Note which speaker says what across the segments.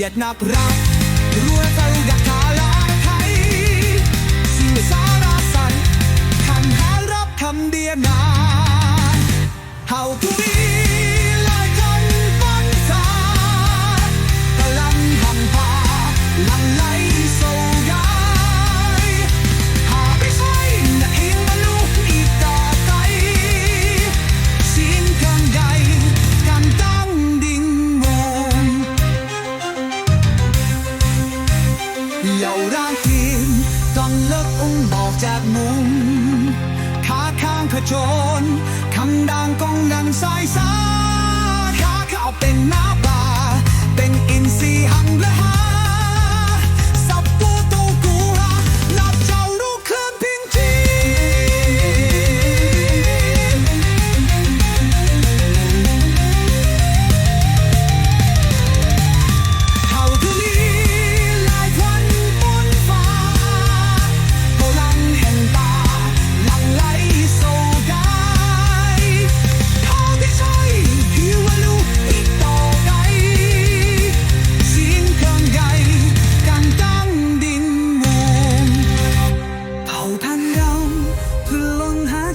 Speaker 1: กียดนับรับรัวเจ้าอยกทาลาไทยสิ่งสารสันคันหารับคำเดียนา Jouw raakje dan lukt om bal te moen. Ka kaan kajon, kan dan kong dan sai sa. Ka kao ben na ba, ben in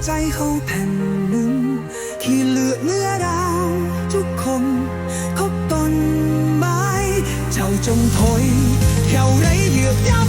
Speaker 1: ใจเขาแผ่นหนึ่ง ที่เหลือเนื้อดาวทุกคนเบต้นไม้ เจ้าจงถอยแถวไรเหยีอกยา